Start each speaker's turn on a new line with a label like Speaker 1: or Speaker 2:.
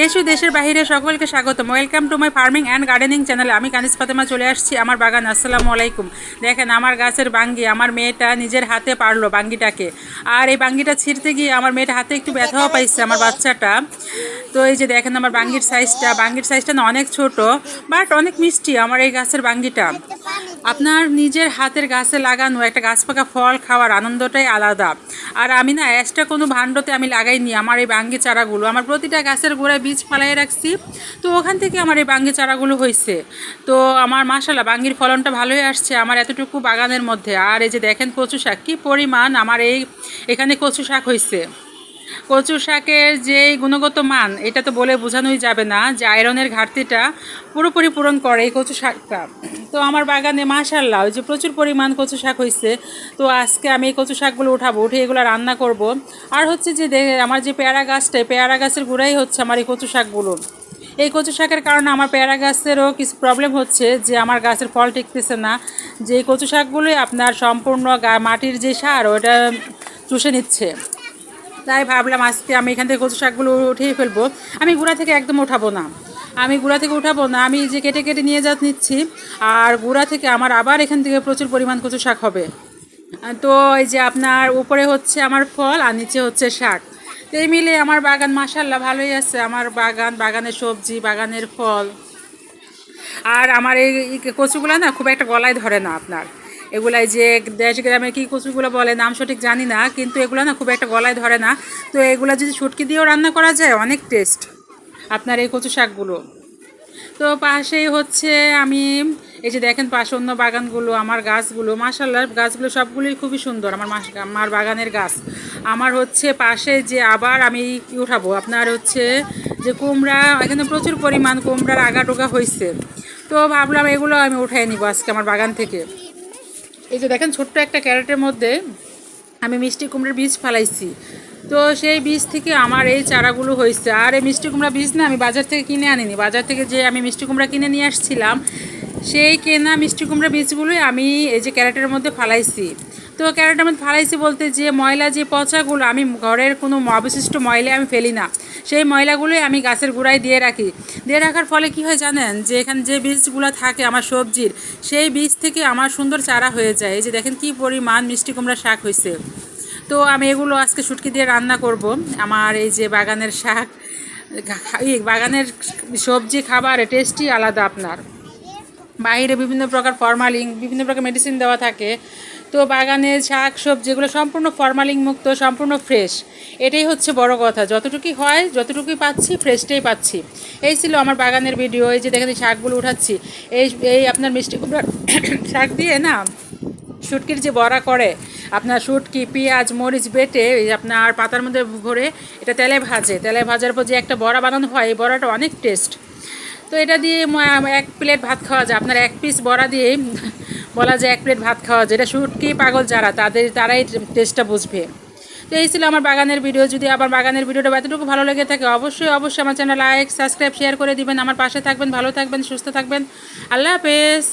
Speaker 1: দেশ দেশের বাইরে সকলকে স্বাগতম। Welcome to my farming and gardening চ্যানেলে আমি কানিস ফাতেমা চলে আসছি আমার বাগান। আসসালামু আলাইকুম। দেখেন, আমার গাছের বাঙ্গি, আমার মেয়েটা নিজের হাতে পারল বাঙ্গিটাকে। আর এই বাঙ্গিটা ছিঁড়তে গিয়ে আমার মেয়েটা হাতে একটু ব্যথাও পাইছে, আমার বাচ্চাটা। তো এই যে দেখেন আমার বাঙ্গির সাইজটা বাঙ্গির সাইজটা না অনেক ছোট বাট অনেক মিষ্টি আমার এই গাছের বাঙ্গিটা। আপনার নিজের হাতের গাছে লাগানো একটা গাছ পাকা ফল খাওয়ার আনন্দটাই আলাদা। আর আমি না, এক্সট্রা কোনো ভাণ্ডতে আমি লাগাইনি আমার এই বাঙ্গি চারাগুলো। আমার প্রতিটা গাছের গোড়ায় বীজ ফালাই রাখছি। তো ওখান থেকে আমার এই বাঙ্গি চারাগুলো হয়েছে তো আমার মাসালা বাঙ্গির ফলনটা ভালোই আসছে আমার এতটুকু বাগানের মধ্যে। আর এই যে দেখেন কচু শাক, কী পরিমাণ আমার এই এখানে কচু শাক হয়েছে কচু শাকের যে গুণগত মান, এটা তো বলে বোঝানোই যাবে না যে আয়রনের ঘাটতিটা পুরোপুরি পূরণ করে এই কচু শাকটা। তো আমার বাগানে মাশাল্লাহ ওই যে প্রচুর পরিমাণ কচু শাক হয়েছে তো আজকে আমি এই কচু শাকগুলো উঠাবো, উঠে এগুলো রান্না করব। আর হচ্ছে যে আমার যে পেয়ারা গাছটা পেয়ারা গাছের গোড়াই হচ্ছে আমার এই কচু শাকগুলো। এই কচু শাকের কারণে আমার পেয়ারা গাছেরও কিছু প্রবলেম হচ্ছে যে আমার গাছের ফল টিকতেছে না। যে এই কচু শাকগুলোই আপনার সম্পূর্ণ মাটির যে সার ওটা চুষে নিচ্ছে। তাই ভাবলাম আজকে আমি এখান থেকে কচু শাকগুলো উঠিয়ে ফেলব। আমি গুঁড়া থেকে একদম উঠাবো না। আমি গুঁড়া থেকে উঠাবো না, আমি যে কেটে কেটে নিয়ে যা নিচ্ছি, আর গুঁড়া থেকে আমার আবার এখান থেকে প্রচুর পরিমাণ কচু শাক হবে। তো এই যে আপনার উপরে হচ্ছে আমার ফল, আর নিচে হচ্ছে শাক। তো এই মিলে আমার বাগান মাসাল্লাহ ভালোই আছে। আমার বাগান, বাগানের সবজি, বাগানের ফল। আর আমার এই কচুগুলো না খুব একটা গলায় ধরে না আপনার। এগুলাই যে দেশ গ্রামে কী কচুগুলো বলে, নাম সঠিক জানি না, কিন্তু এগুলো না খুব একটা গলায় ধরে না। তো এগুলো যদি শুটকি দিয়েও রান্না করা যায়, অনেক টেস্ট আপনার এই কচু শাকগুলো। তো পাশেই হচ্ছে আমি, এই যে দেখেন পাশে অন্য বাগানগুলো, আমার গাছগুলো মাসাল্লাহ গাছগুলো সবগুলোই খুবই সুন্দর, আমার আমার বাগানের গাছ। আমার হচ্ছে পাশে যে আবার আমি উঠাবো, আপনার হচ্ছে যে কুমড়া, এখানে প্রচুর পরিমাণ কুমড়ার আগা টোকা হয়েছে তো ভাবলাম এগুলো আমি উঠাই নিব আজকে আমার বাগান থেকে। এই যে দেখেন ছোট্ট একটা ক্যারেটের মধ্যে আমি মিষ্টি কুমড়ার বীজ ফালাইছি। তো সেই বীজ থেকে আমার এই চারাগুলো হয়েছে। আর এই মিষ্টি কুমড়া বীজ না আমি বাজার থেকে কিনে আনিনি। বাজার থেকে যে আমি মিষ্টি কুমড়া কিনে নিয়ে আসছিলাম, সেই কেনা মিষ্টি কুমড়া বীজগুলোই আমি এই যে ক্যারেটের মধ্যে ফালাইছি। তো ক্যারেটের মধ্যে ফালাইছি বলতে যে ময়লা যে পচাগুলো, আমি ঘরের কোনো অবশিষ্ট ময়লা আমি ফেলি না। সেই ময়লাগুলোই আমি গাছের গোড়ায় দিয়ে রাখি। দিয়ে রাখার ফলে কি হয় জানেন? যে এখানে যে বীজগুলো থাকে আমার সবজির, সেই বীজ থেকে আমার সুন্দর চারা হয়ে যায়। এই যে দেখেন কি পরিমাণ মিষ্টি কুমড়া শাক হয়েছে তো আমি এগুলো আজকে শুটকি দিয়ে রান্না করব। আমার এই যে বাগানের শাক এই বাগানের সবজি খাবার টেস্টই আলাদা আপনার। বাইরে বিভিন্ন প্রকার ফরমালিং বিভিন্ন প্রকার মেডিসিন দেওয়া থাকে। তো বাগানের শাক, সবজি যেগুলো সম্পূর্ণ ফরমালিং মুক্ত সম্পূর্ণ ফ্রেশ এটাই হচ্ছে বড় কথা। যতটুকুই হয়, যতটুকুই পাচ্ছি ফ্রেশটাই পাচ্ছি। এই ছিল আমার বাগানের ভিডিও এই যে দেখেন শাকগুলো উঠাচ্ছি। এই এই আপনার মিষ্টি কুমড়ার শাক দিয়ে না শুটকির যে বড়া করে, আপনার শুটকি, পেঁয়াজ, মরিচ বেটে, এই আপনার পাতার মধ্যে ভরে এটা তেলে ভাজে। তেলে ভাজার পর যে একটা বড়া বানানো হয়, এই বড়াটা অনেক টেস্ট তো এটা দিয়ে এক প্লেট ভাত খাওয়া যায়। আপনার এক পিস বড়া দিয়ে বলা যায় এক প্লেট ভাত খাওয়া যায়। এটা শুটকি পাগল যারা, তাদের, তারাই টেস্টটা বুঝবে। তো এই ছিল আমার বাগানের ভিডিও। যদি আমার বাগানের ভিডিওটা এতটুকু ভালো লেগে থাকে, অবশ্যই অবশ্যই আমার চ্যানেল লাইক, সাবস্ক্রাইব, শেয়ার করে দিবেন। আমার পাশে থাকবেন, ভালো থাকবেন, সুস্থ থাকবেন। আল্লাহ হাফেজ।